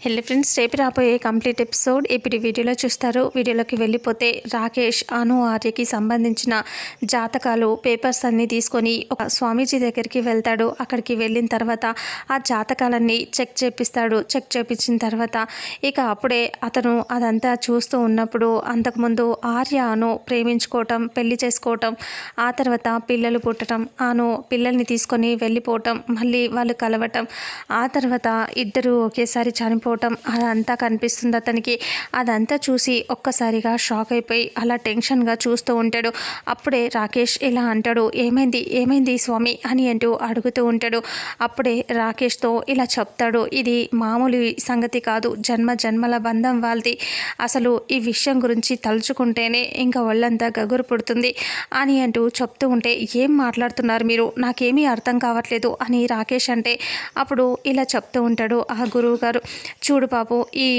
హెల్లీ friends రేపు రాబోయే complete episode ఇప్పుడు వీడియోలో చూస్తారు. వీడియోలోకి వెళ్ళిపోతే రాకేష్ అను ఆర్యకి సంబంధించిన జాతకాలు పేపర్స్ అన్నీ తీసుకొని ఒక స్వామీజీ దగ్గరికి వెళ్తాడు. అక్కడికి వెళ్ళిన తర్వాత ఆ జాతకాలన్నీ చెక్ చేపిస్తాడు. చెక్ చేపించిన తర్వాత ఇక అప్పుడే అతను అదంతా చూస్తూ ఉన్నప్పుడు అంతకుముందు ఆర్య అను ప్రేమించుకోవటం పెళ్ళి చేసుకోవటం ఆ తర్వాత పిల్లలు పుట్టడం అను పిల్లల్ని తీసుకొని వెళ్ళిపోవటం మళ్ళీ వాళ్ళు కలవటం ఆ తర్వాత ఇద్దరు ఒకేసారి పడిపోవటం అదంతా కనిపిస్తుంది. అతనికి అదంతా చూసి ఒక్కసారిగా షాక్ అయిపోయి అలా టెన్షన్గా చూస్తూ ఉంటాడు. అప్పుడే రాకేష్ ఇలా అంటాడు ఏమైంది? ఏమైంది స్వామి? అని అంటూ అడుగుతూ ఉంటాడు. అప్పుడే రాకేష్తో ఇలా చెప్తాడు ఇది మామూలు సంగతి కాదు. జన్మ జన్మల బంధం వాళ్ళది. అసలు ఈ విషయం గురించి తలుచుకుంటేనే ఇంకా ఒళ్ళంతా గగురు పుడుతుంది అని అంటూ చెప్తూ ఉంటే ఏం మాట్లాడుతున్నారు మీరు? నాకేమీ అర్థం కావట్లేదు అని రాకేష్ అంటే అప్పుడు ఇలా చెప్తూ ఉంటాడు ఆ గురువు గారు చూడు బాబు ఈ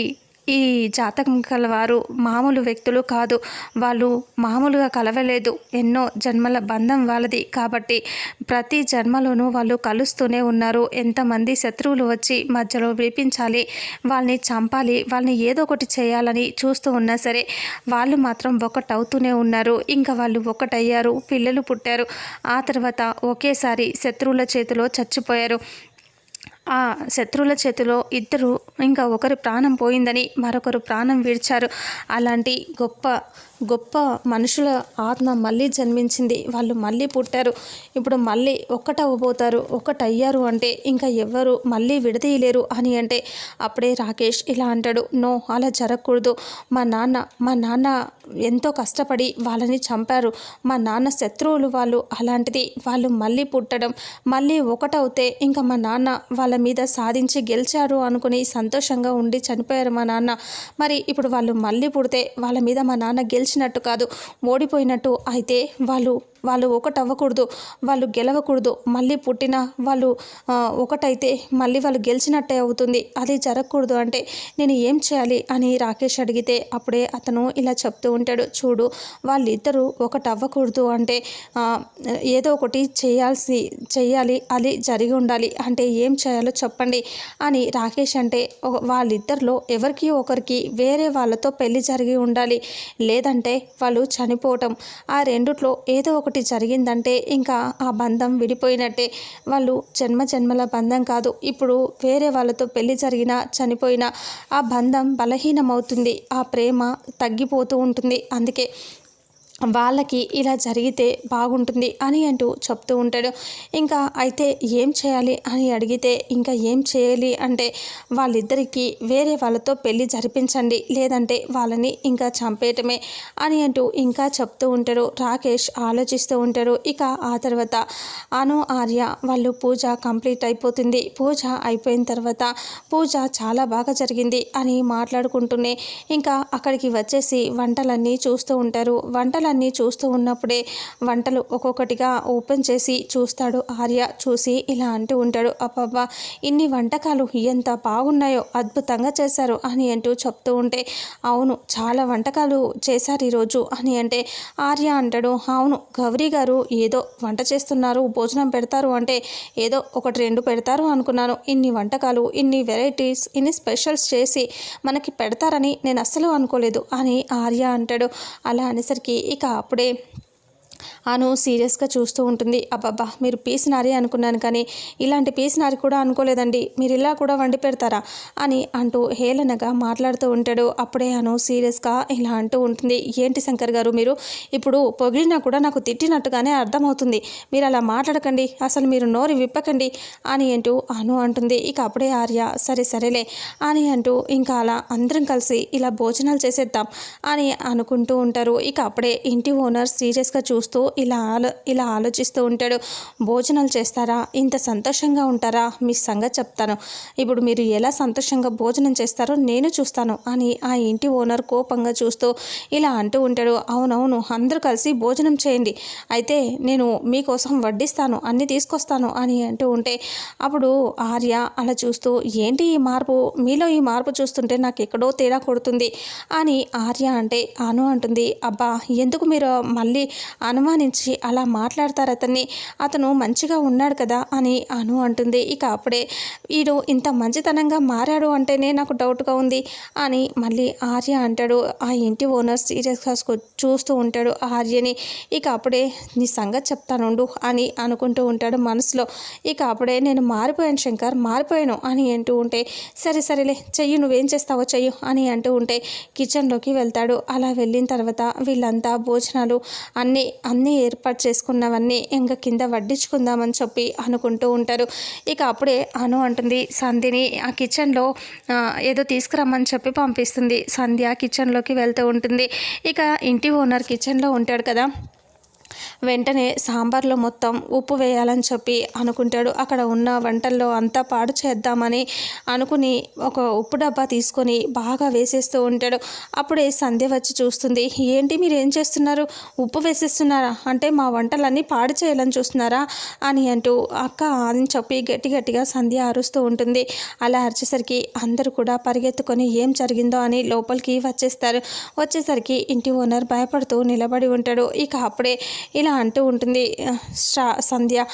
ఈ జాతకం కలవారు మామూలు వ్యక్తులు కాదు. వాళ్ళు మామూలుగా కలవలేదు. ఎన్నో జన్మల బంధం వాళ్ళది కాబట్టి ప్రతి జన్మలోనూ వాళ్ళు కలుస్తూనే ఉన్నారు. ఎంతమంది శత్రువులు వచ్చి మధ్యలో విడిపించాలి వాళ్ళని చంపాలి వాళ్ళని ఏదో ఒకటి చేయాలని చూస్తూ ఉన్నా సరే వాళ్ళు మాత్రం ఒకటవుతూనే ఉన్నారు. ఇంకా వాళ్ళు ఒకటయ్యారు పిల్లలు పుట్టారు. ఆ తర్వాత ఒకేసారి శత్రువుల చేతిలో చచ్చిపోయారు. ఆ శత్రువుల చేతిలో ఇద్దరు ఇంకా ఒకరి ప్రాణం పోయిందని మరొకరు ప్రాణం విడిచారు. అలాంటి గొప్ప గొప్ప మనుషుల ఆత్మ మళ్ళీ జన్మించింది. వాళ్ళు మళ్ళీ పుట్టారు. ఇప్పుడు మళ్ళీ ఒక్కటవ్వబోతారు. ఒక్కటయ్యారు అంటే ఇంకా ఎవ్వరు మళ్ళీ విడదీయలేరు అని అంటే అప్పుడే రాకేష్ ఇలా అంటాడు. నో అలా జరగకూడదు. మా నాన్న మా నాన్న ఎంతో కష్టపడి వాళ్ళని చంపారు. మా నాన్న శత్రువులు వాళ్ళు అలాంటిది. వాళ్ళు మళ్ళీ పుట్టడం మళ్ళీ ఒకటవుతే ఇంకా మా నాన్న వాళ్ళ మీద సాధించి గెలిచారు అనుకుని సంతోషంగా ఉండి చనిపోయారు మా నాన్న. మరి ఇప్పుడు వాళ్ళు మళ్ళీ పుడితే వాళ్ళ మీద మా నాన్న గెలిచి గెలిచినట్టు కాదు ఓడిపోయినట్టు అయితే వాళ్ళు వాళ్ళు ఒకటవ్వకూడదు వాళ్ళు గెలవకూడదు. మళ్ళీ పుట్టిన వాళ్ళు ఒకటైతే మళ్ళీ వాళ్ళు గెలిచినట్టే అవుతుంది. అది జరగకూడదు అంటే నేను ఏం చేయాలి అని రాకేష్ అడిగితే అప్పుడే అతను ఇలా చెప్తూ ఉంటాడు. చూడు వాళ్ళిద్దరూ ఒకటవ్వకూడదు అంటే ఏదో ఒకటి చేయాల్సి చేయాలి అది జరిగి ఉండాలి. అంటే ఏం చేయాలో చెప్పండి అని రాకేష్ అంటే వాళ్ళిద్దరిలో ఎవరికి ఒకరికి వేరే వాళ్ళతో పెళ్ళి జరిగి ఉండాలి. లేదంటే వాళ్ళు చనిపోవటం. ఆ రెండిట్లో ఏదో ఒకటి ఒకటి జరిగిందంటే ఇంకా ఆ బంధం విడిపోయినట్టే. వాళ్ళు జన్మ జన్మల బంధం కాదు. ఇప్పుడు వేరే వాళ్ళతో పెళ్ళి జరిగినా చనిపోయినా ఆ బంధం బలహీనమవుతుంది. ఆ ప్రేమ తగ్గిపోతూ ఉంటుంది. అందుకే వాళ్ళకి ఇలా జరిగితే బాగుంటుంది అని అంటూ చెప్తూ ఉంటాడు. ఇంకా అయితే ఏం చేయాలి అని అడిగితే ఇంకా ఏం చేయాలి అంటే వాళ్ళిద్దరికీ వేరే వాళ్ళతో పెళ్ళి జరిపించండి లేదంటే వాళ్ళని ఇంకా చంపేయటమే అని అంటూ ఇంకా చెప్తూ ఉంటారు రాకేష్ ఆలోచిస్తూ ఉంటారు ఇక ఆ తర్వాత అను ఆర్య వాళ్ళు పూజ కంప్లీట్ అయిపోతుంది. పూజ అయిపోయిన తర్వాత పూజ చాలా బాగా జరిగింది అని మాట్లాడుకుంటూనే ఇంకా అక్కడికి వచ్చేసి వంటలన్నీ చూస్తూ ఉంటారు. అన్ని చూస్తూ ఉన్నప్పుడే వంటలు ఒక్కొక్కటిగా ఓపెన్ చేసి చూస్తాడు ఆర్య. చూసి ఇలా అంటూ ఉంటాడు అబ్బబ్బా ఇన్ని వంటకాలు ఎంత బాగున్నాయో అద్భుతంగా చేశారు అని అంటూ చెప్తూ ఉంటే అవును చాలా వంటకాలు చేశారు ఈరోజు అని అంటే ఆర్య అంటాడు అవును గౌరీ గారు ఏదో వంట చేస్తున్నారు భోజనం పెడతారు అంటే ఏదో ఒకటి రెండు పెడతారు అనుకున్నాను. ఇన్ని వంటకాలు ఇన్ని వెరైటీస్ ఇన్ని స్పెషల్స్ చేసి మనకి పెడతారని నేను అస్సలు అనుకోలేదు అని ఆర్య అంటాడు. అలా అనేసరికి ఇక అప్పుడే అను సీరియస్గా చూస్తూ ఉంటుంది. అబ్బబ్బా! మీరు పీసినారి అనుకున్నాను కానీ ఇలాంటి పీసినారి కూడా అనుకోలేదండి. మీరు ఇలా కూడా వండి పెడతారా? అని అంటూ హేళనగా మాట్లాడుతూ ఉంటాడు. అప్పుడే అను సీరియస్గా ఇలా అంటూ ఉంటుంది. ఏంటి శంకర్ గారు మీరు? ఇప్పుడు పొగిడినా కూడా నాకు తిట్టినట్టుగానే అర్థమవుతుంది. మీరు అలా మాట్లాడకండి. అసలు మీరు నోరు విప్పకండి అని అంటూ అను అంటుంది. ఇక అప్పుడే ఆర్య సరే సరేలే అని అంటూ ఇంకా అలా అందరం కలిసి ఇలా భోజనాలు చేసేద్దాం అని అనుకుంటూ ఉంటారు. ఇక అప్పుడే ఇంటి ఓనర్ సీరియస్గా చూస్తూ ఇలా ఆలో ఇలా ఆలోచిస్తూ ఉంటాడు. భోజనాలు చేస్తారా? ఇంత సంతోషంగా ఉంటారా? మీ సంగతి చెప్తాను. ఇప్పుడు మీరు ఎలా సంతోషంగా భోజనం చేస్తారో నేను చూస్తాను అని ఆ ఇంటి ఓనర్ కోపంగా చూస్తూ ఇలా అంటూ ఉంటాడు. అవునవును అందరూ కలిసి భోజనం చేయండి. అయితే నేను మీకోసం వడ్డిస్తాను అన్నీ తీసుకొస్తాను అని అంటూ ఉంటే అప్పుడు ఆర్య అలా చూస్తూ ఏంటి ఈ మార్పు? మీలో ఈ మార్పు చూస్తుంటే నాకు ఎక్కడో తేడా కొడుతుంది అని ఆర్య అంటే అను అంటుంది. అబ్బా ఎందుకు మీరు మళ్ళీ అను అనుమానించి అలా మాట్లాడతారు అతన్ని. అతను మంచిగా ఉన్నాడు కదా అని అను అంటుంది. ఇక అప్పుడే వీడు ఇంత మంచితనంగా మారాడు అంటేనే నాకు డౌట్గా ఉంది అని మళ్ళీ ఆర్య అంటాడు. ఆ ఇంటి ఓనర్ సీరియస్గా చూస్తూ ఉంటాడు ఆర్యని. ఇక అప్పుడే నీ సంగతి చెప్తానుండు అని అనుకుంటూ ఉంటాడు మనసులో. ఇక అప్పుడే నేను మారిపోయాను శంకర్ మారిపోయాను అని అంటూ ఉంటే సరే సరేలే చెయ్యి నువ్వేం చేస్తావో చెయ్యు అని అంటూ ఉంటే కిచెన్లోకి వెళ్తాడు. అలా వెళ్ళిన తర్వాత వీళ్ళంతా భోజనాలు అన్నీ అన్నీ ఏర్పాటు చేసుకున్నవన్నీ ఇంకా కింద వడ్డించుకుందామని చెప్పి అనుకుంటూ ఉంటారు. ఇక అప్పుడే అను అంటుంది సంధ్యని ఆ కిచెన్లో ఏదో తీసుకురమ్మని చెప్పి పంపిస్తుంది. సంధ్య కిచెన్లోకి వెళ్తూ ఉంటుంది. ఇక ఇంటి ఓనర్ కిచెన్లో ఉంటాడు కదా వెంటనే సాంబార్లో మొత్తం ఉప్పు వేయాలని చెప్పి అనుకుంటాడు. అక్కడ ఉన్న వంటల్లో అంతా పాడు చేద్దామని అనుకుని ఒక ఉప్పు డబ్బా తీసుకొని బాగా వేసేస్తూ ఉంటాడు. అప్పుడే సంధ్య వచ్చి చూస్తుంది. ఏంటి మీరు ఏం చేస్తున్నారు? ఉప్పు వేసేస్తున్నారా? అంటే మా వంటలన్నీ పాడు చేయాలని చూస్తున్నారా? అని అంటూ అక్క అని చెప్పి గట్టి గట్టిగా సంధ్య అరుస్తూ ఉంటుంది. అలా అరిచేసరికి అందరూ కూడా పరిగెత్తుకొని ఏం జరిగిందో అని లోపలికి వచ్చేస్తారు. వచ్చేసరికి ఇంటి ఓనర్ భయపడుతూ నిలబడి ఉంటాడు. ఇక అప్పుడే ఇలా అంటూ ఉంటుంది. సంధ్య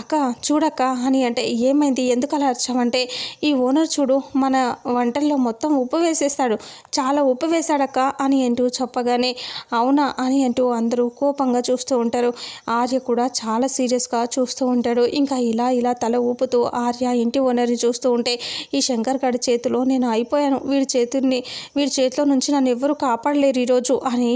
అక్క చూడక్క అని అంటే ఏమైంది? ఎందుకు అలా అరిచామంటే ఈ ఓనర్ చూడు మన వంటల్లో మొత్తం ఉప్పు వేసేస్తాడు. చాలా ఉప్పు వేశాడక్క అని అంటూ చెప్పగానే అవునా అని అంటూ అందరూ కోపంగా చూస్తూ ఉంటారు. ఆర్య కూడా చాలా సీరియస్గా చూస్తూ ఉంటాడు. ఇంకా ఇలా ఇలా తల ఊపుతూ ఆర్య ఇంటి ఓనర్ని చూస్తూ ఉంటే ఈ శంకర్ గడి చేతిలో నేను అయిపోయాను వీడి చేతుల్ని వీడి చేతిలో నుంచి నన్ను ఎవ్వరూ కాపాడలేరు ఈరోజు అని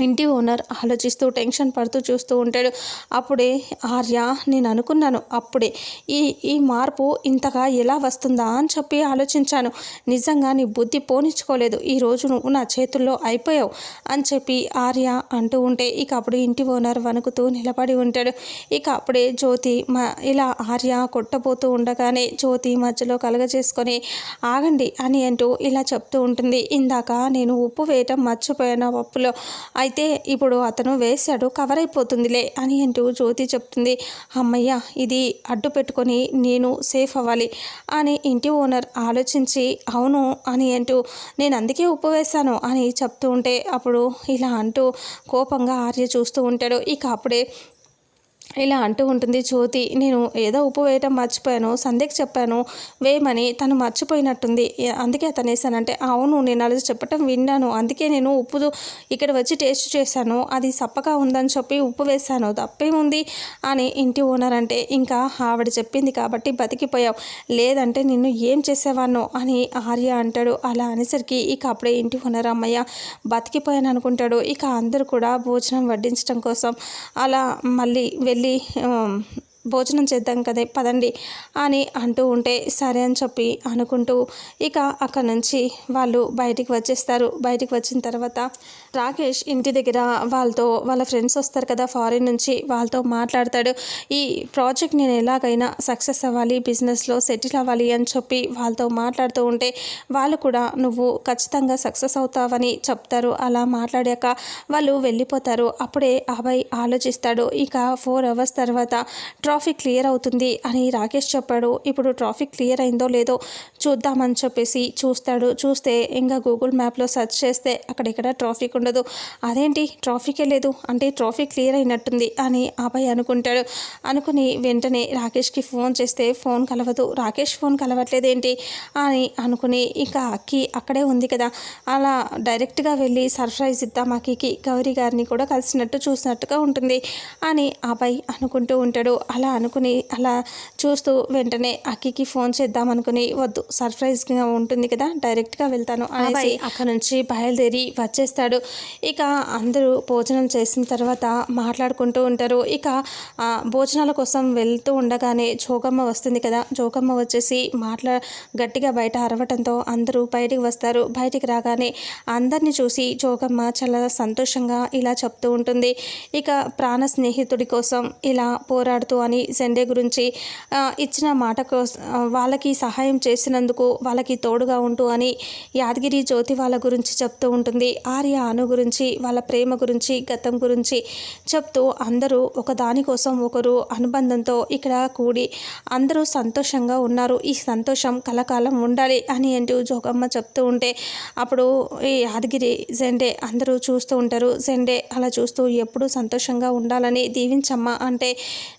ఇంటి ఓనర్ ఆలోచిస్తూ టెన్షన్ పడుతూ చూస్తూ ఉంటాడు. అప్పుడే ఆర్య నేను అనుకున్నాను. అప్పుడే ఈ ఈ మార్పు ఇంతగా ఎలా వస్తుందా? అని చెప్పి ఆలోచించాను. నిజంగా నీ బుద్ధి పోనిచ్చుకోలేదు. ఈరోజు నువ్వు నా చేతుల్లో అయిపోయావు. అని చెప్పి ఆర్య అంటూ ఉంటే ఇక అప్పుడు ఇంటి ఓనర్ వణుకుతూ నిలబడి ఉంటాడు. ఇక అప్పుడే జ్యోతి మా ఇలా ఆర్య కొట్టబోతూ ఉండగానే జ్యోతి మధ్యలో కలగజేసుకొని ఆగండి అని అంటూ ఇలా చెప్తూ ఉంటుంది. ఇందాక నేను ఉప్పు వేయటం మర్చిపోయాను పప్పులో. అయితే ఇప్పుడు అతను వేశాడు కవర్ అయిపోతుందిలే అని అంటూ జ్యోతి చెప్తుంది. అమ్మయ్య ఇది అడ్డు పెట్టుకొని నేను సేఫ్ అవ్వాలి అని ఇంటి ఓనర్ ఆలోచించి అవును అని అంటూ నేను అందుకే ఉప్పు వేశాను అని చెప్తూ ఉంటే అప్పుడు ఇలా అంటూ కోపంగా ఆర్య చూస్తూ ఉంటాడు. ఇక అప్పుడే ఇలా అంటూ ఉంటుంది జ్యోతి నేను ఏదో ఉప్పు వేయటం మర్చిపోయాను సంధ్యకి చెప్పాను వేయమని తను మర్చిపోయినట్టుంది. అందుకే అతను వేసానంటే అవును నేను అలా చెప్పటం విన్నాను. అందుకే నేను ఉప్పు ఇక్కడ వచ్చి టేస్ట్ చేశాను. అది సప్పగా ఉందని చెప్పి ఉప్పు వేశాను. తప్పేముంది? అని ఇంటి ఓనర్ అంటే ఇంకా ఆవిడ చెప్పింది కాబట్టి బతికిపోయావు. లేదంటే నిన్ను ఏం చేసేవానో అని ఆర్య అంటాడు. అలా అనేసరికి ఇక అప్పుడే ఇంటి ఓనర్ అమ్మయ్య బతికిపోయాను అనుకుంటాడు. ఇక అందరూ కూడా భోజనం వడ్డించడం కోసం. అలా మళ్ళీ వెళ్ళి ఆ, భోజనం చేద్దాం కదే పదండి అని అంటూ ఉంటే సరే అని చెప్పి అనుకుంటూ ఇక అక్కడ నుంచి వాళ్ళు బయటికి వచ్చేస్తారు. బయటికి వచ్చిన తర్వాత రాకేష్ ఇంటి దగ్గర వాళ్ళతో వాళ్ళ ఫ్రెండ్స్ వస్తారు కదా ఫారిన్ నుంచి వాళ్ళతో మాట్లాడతాడు. ఈ ప్రాజెక్ట్ నేను ఎలాగైనా సక్సెస్ అవ్వాలి బిజినెస్లో సెటిల్ అవ్వాలి అని చెప్పి వాళ్ళతో మాట్లాడుతూ ఉంటే వాళ్ళు కూడా నువ్వు ఖచ్చితంగా సక్సెస్ అవుతావని చెప్తారు. అలా మాట్లాడాక వాళ్ళు వెళ్ళిపోతారు. అప్పుడే అబ్బాయి ఆలోచిస్తాడు. ఇక ఫోర్ అవర్స్ తర్వాత ట్రాఫిక్ క్లియర్ అవుతుంది అని రాకేష్ చెప్పాడు. ఇప్పుడు ట్రాఫిక్ క్లియర్ అయిందో లేదో చూద్దామని చెప్పేసి చూస్తాడు. చూస్తే ఇంకా గూగుల్ మ్యాప్లో సెర్చ్ చేస్తే అక్కడెక్కడ ట్రాఫిక్ ఉండదు. అదేంటి? ట్రాఫికే లేదు. అంటే ట్రాఫిక్ క్లియర్ అయినట్టుంది అని అభయ్ అనుకుంటాడు. అనుకుని వెంటనే రాకేష్కి ఫోన్ చేస్తే ఫోన్ కలవదు. రాకేష్ ఫోన్ కలవట్లేదేంటి? అని అనుకుని ఇంకా అక్కి అక్కడే ఉంది కదా. అలా డైరెక్ట్గా వెళ్ళి సర్ప్రైజ్ ఇద్దాం అక్కికి. గౌరీ గారిని కూడా కలిసినట్టు చూసినట్టుగా ఉంటుంది అని అభయ్ అనుకుంటూ ఉంటాడు. అలా అనుకుని అలా చూస్తూ వెంటనే అక్కికి ఫోన్ చేద్దాం అనుకుని వద్దు సర్ప్రైజ్గా ఉంటుంది కదా డైరెక్ట్గా వెళ్తాను అనేసి అక్కడ నుంచి బయలుదేరి వచ్చేస్తాడు. ఇక అందరూ భోజనం చేసిన తర్వాత మాట్లాడుకుంటూ ఉంటారు. ఇక భోజనాల కోసం వెళ్తూ ఉండగానే జోగమ్మ వస్తుంది కదా జోగమ్మ వచ్చేసి మాట్లా గట్టిగా బయట అరవటంతో అందరూ బయటికి వస్తారు. బయటికి రాగానే అందరినీ చూసి జోగమ్మ చాలా సంతోషంగా ఇలా చెప్తూ ఉంటుంది. ఇక ప్రాణ స్నేహితుడి కోసం ఇలా పోరాడుతూ అని సండే గురించి ఇచ్చిన మాట కోసం వాళ్ళకి సహాయం చేసినందుకు వాళ్ళకి తోడుగా ఉంటూ అని యాదగిరి జ్యోతి వాళ్ళ గురించి చెప్తూ ఉంటుంది. ఆర్య అను గురించి వాళ్ళ ప్రేమ గురించి గతం గురించి చెప్తూ అందరూ ఒకదానికోసం ఒకరు అనుబంధంతో ఇక్కడ కూడి అందరూ సంతోషంగా ఉన్నారు. ఈ సంతోషం కలకాలం ఉండాలి అని అంటూ జోగమ్మ చెప్తూ ఉంటే అప్పుడు ఈ యాదగిరి జెండే అందరూ చూస్తూ ఉంటారు. జెండే అలా చూస్తూ ఎప్పుడూ సంతోషంగా ఉండాలని దీవించమ్మ అంటే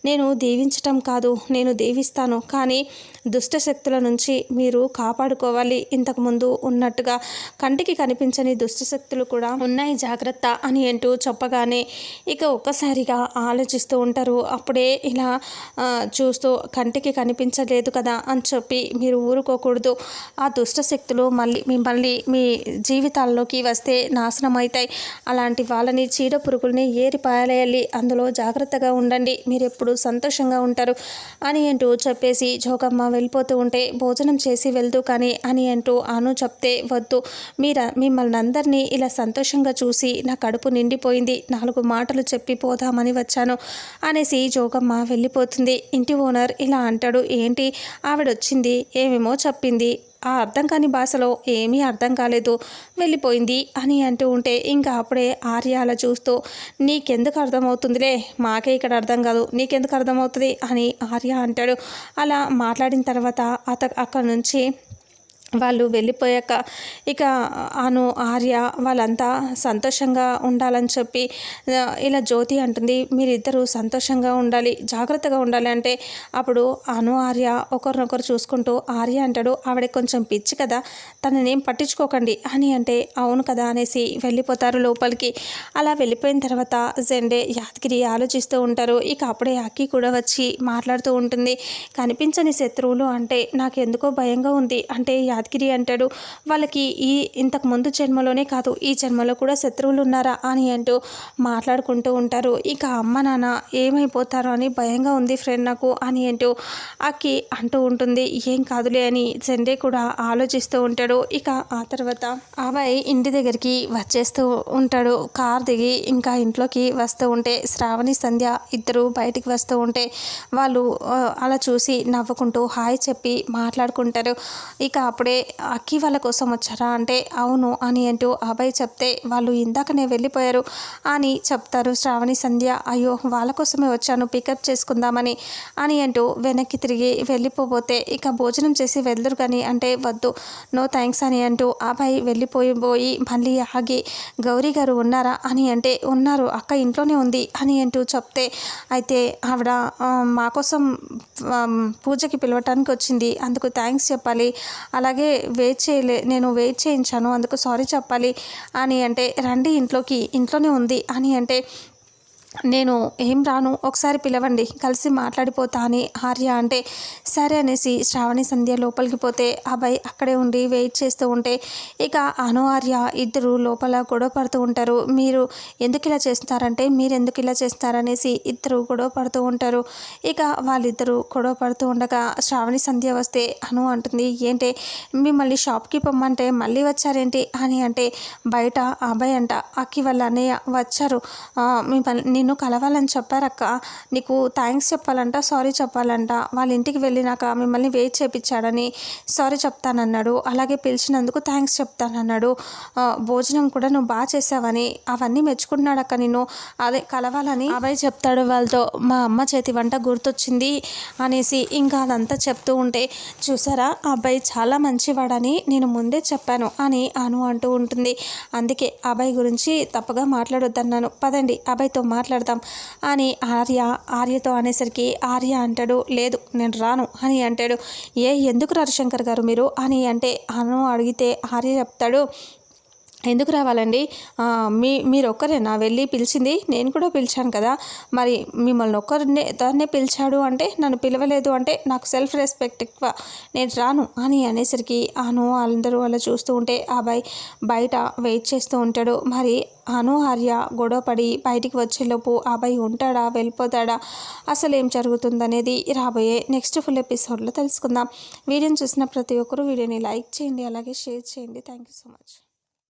నేను దీవించటం కాదు నేను దీవిస్తాను. కానీ దుష్టశక్తుల నుంచి మీరు కాపాడుకోవాలి. ఇంతకుముందు ఉన్నట్టుగా కంటికి కనిపించని దుష్టశక్తులు కూడా ఉన్నాయి జాగ్రత్త అని అంటూ చెప్పగానే ఇక ఒక్కసారిగా ఆలోచిస్తూ ఉంటారు. అప్పుడే ఇలా చూస్తూ కంటికి కనిపించలేదు కదా అని చెప్పి మీరు ఊరుకోకూడదు. ఆ దుష్ట శక్తులు మళ్ళీ మిమ్మల్ని మీ జీవితాల్లోకి వస్తే నాశనం అవుతాయి అలాంటి వాళ్ళని చీడ పురుగుల్ని ఏరి పారేయాలి. అందులో జాగ్రత్తగా ఉండండి. మీరు ఎప్పుడు సంతోషంగా ఉంటారు అని అంటూ చెప్పేసి జోగమ్మ వెళ్ళిపోతూ ఉంటే భోజనం చేసి వెళ్తూ కానీ అని అంటూ అను చెప్తే వద్దు. మీర మిమ్మల్ని అందరినీ ఇలా సంతోషంగా చూసి నా కడుపు నిండిపోయింది. నాలుగు మాటలు చెప్పి పోదామని వచ్చాను. అనేసి జోగమ్మ వెళ్ళిపోతుంది. ఇంటి ఓనర్ ఇలా అంటాడు. ఏంటి? ఆవిడ వచ్చింది ఏమేమో చెప్పింది. ఆ అర్థం కాని భాషలో ఏమీ అర్థం కాలేదు. వెళ్ళిపోయింది అని అంటూ ఉంటే ఇంకా అప్పుడే ఆర్య అలా చూస్తూ నీకెందుకు అర్థమవుతుందిలే? మాకే ఇక్కడ అర్థం కాదు. నీకెందుకు అర్థమవుతుంది? అని ఆర్య అంటాడు. అలా మాట్లాడిన తర్వాత అత అక్కడ నుంచి వాళ్ళు వెళ్ళిపోయాక ఇక అను ఆర్య వాళ్ళంతా సంతోషంగా ఉండాలని చెప్పి ఇలా జ్యోతి అంటుంది మీరిద్దరూ సంతోషంగా ఉండాలి జాగ్రత్తగా ఉండాలి. అంటే అప్పుడు అను ఆర్య ఒకరినొకరు చూసుకుంటూ ఆర్య అంటాడు ఆవిడ కొంచెం పిచ్చి కదా తననేం పట్టించుకోకండి అని అంటే అవును కదా అనేసి వెళ్ళిపోతారు లోపలికి. అలా వెళ్ళిపోయిన తర్వాత జెండే యాదగిరి ఆలోచిస్తూ ఉంటారు. ఇక అప్పుడే అక్కి కూడా వచ్చి మాట్లాడుతూ ఉంటుంది కనిపించని శత్రువులు అంటే నాకు ఎందుకో భయంగా ఉంది. అంటే యాదగిరి అంటాడు. వాళ్ళకి ఈ ఇంతకు ముందు జన్మలోనే కాదు ఈ జన్మలో కూడా శత్రువులు ఉన్నారా అని అంటూ మాట్లాడుకుంటూ ఉంటారు. ఇక అమ్మ నాన్న ఏమైపోతారో అని భయంగా ఉంది ఫ్రెండ్ నాకు అని అంటూ అక్కి అంటూ ఉంటుంది. ఏం కాదులే అని సండే కూడా ఆలోచిస్తూ ఉంటాడు. ఇక ఆ తర్వాత అబ్బాయి ఇంటి దగ్గరికి వచ్చేస్తూ ఉంటాడు. కార్ దిగి ఇంకా ఇంట్లోకి వస్తూ ఉంటే శ్రావణి సంధ్య ఇద్దరు బయటికి వస్తూ ఉంటే వాళ్ళు అలా చూసి నవ్వుకుంటూ హాయ్ చెప్పి మాట్లాడుకుంటారు. ఇక అప్పుడే అక్కి వాళ్ళ కోసం వచ్చారా? అంటే అవును అని అంటూ అభయ్ చెప్తే వాళ్ళు ఇందాకనే వెళ్ళిపోయారు అని చెప్తారు శ్రావణి సంధ్య. అయ్యో వాళ్ళ కోసమే వచ్చాను పికప్ చేసుకుందామని అని అంటూ వెనక్కి తిరిగి వెళ్ళిపోతే ఇక భోజనం చేసి వెళ్దురు కానీ అంటే వద్దు నో థ్యాంక్స్ అని అంటూ అభయ్ వెళ్ళిపోయి పోయి మళ్ళీ ఆగి గౌరీ గారు ఉన్నారా? అని అంటే ఉన్నారు అక్క ఇంట్లోనే ఉంది అని అంటూ చెప్తే అయితే ఆవిడ మాకోసం మా కోసం పూజకి పిలవటానికి వచ్చింది అందుకు థ్యాంక్స్ చెప్పాలి. అలాగే వెయిట్ చేయలే నేను వెయిట్ చేయించాను అందుకు సారీ చెప్పాలి. అని అంటే రండి ఇంట్లోకి ఇంట్లోనే ఉంది అని అంటే నేను ఏం రాను ఒకసారి పిలవండి కలిసి మాట్లాడిపోతా అని ఆర్య అంటే సరే అనేసి శ్రావణి సంధ్య లోపలికి పోతే అబ్బాయి అక్కడే ఉండి వెయిట్ చేస్తూ ఉంటే ఇక అను ఆర్య ఇద్దరు లోపల గొడవ పడుతూ ఉంటారు. మీరు ఎందుకు ఇలా చేస్తారంటే మీరు ఎందుకు ఇలా చేస్తారనేసి ఇద్దరు గొడవ పడుతూ ఉంటారు. ఇక వాళ్ళిద్దరూ గొడవ పడుతూ ఉండగా శ్రావణి సంధ్య వస్తే అను అంటుంది ఏంటి మిమ్మల్ని షాప్కి పొమ్మంటే మళ్ళీ వచ్చారేంటి? అని అంటే బయట ఆ అబ్బాయి అంట అక్కి వాళ్ళ అన్నయ్య వచ్చారు. మిమ్మల్ని నిన్ను కలవాలని చెప్పారక్క. నీకు థ్యాంక్స్ చెప్పాలంట సారీ చెప్పాలంట. వాళ్ళ ఇంటికి వెళ్ళినాక మిమ్మల్ని వెయిట్ చేపించాడని సారీ చెప్తానన్నాడు. అలాగే పిలిచినందుకు థ్యాంక్స్ చెప్తానన్నాడు. భోజనం కూడా నువ్వు బాగా చేసావని అవన్నీ మెచ్చుకుంటున్నాడు అక్క నిన్ను. అదే కలవాలని అబ్బాయి చెప్తాడు వాళ్ళతో. మా అమ్మ చేతి వంట గుర్తొచ్చింది అనేసి ఇంకా అదంతా చెప్తూ ఉంటే చూసారా? ఆ అబ్బాయి చాలా మంచివాడని నేను ముందే చెప్పాను అని అను అంటూ ఉంటుంది. అందుకే అబ్బాయి గురించి తప్పగా మాట్లాడొద్దన్నాను. పదండి అబ్బాయితో మాట్లాడతాం. అని ఆర్య ఆర్యతో అనేసరికి ఆర్య అంటాడు లేదు నేను రాను. అని అంటాడు. ఏ ఎందుకు రారు శంకర్ గారు మీరు? అని అంటే అను అడిగితే ఆర్య చెప్తాడు ఎందుకు రావాలండి? మీ మీరు ఒక్కరేనా వెళ్ళి పిలిచింది. నేను కూడా పిలిచాను కదా. మరి మిమ్మల్ని ఒక్కరినే తనే పిలిచాడు అంటే నన్ను పిలవలేదు అంటే నాకు సెల్ఫ్ రెస్పెక్ట్ ఎక్కువ. నేను రాను అని అనేసరికి అను అందరూ అలా చూస్తూ ఉంటే ఆ అబ్బాయి బయట వెయిట్ చేస్తూ ఉంటాడు. మరి అను ఆర్య గొడవ పడి బయటికి వచ్చేలోపు ఆ అబ్బాయి ఉంటాడా? వెళ్ళిపోతాడా? అసలు ఏం జరుగుతుందనేది రాబోయే నెక్స్ట్ ఫుల్ ఎపిసోడ్లో తెలుసుకుందాం. వీడియోని చూసిన ప్రతి ఒక్కరూ వీడియోని లైక్ చేయండి అలాగే షేర్ చేయండి. Thank you so much.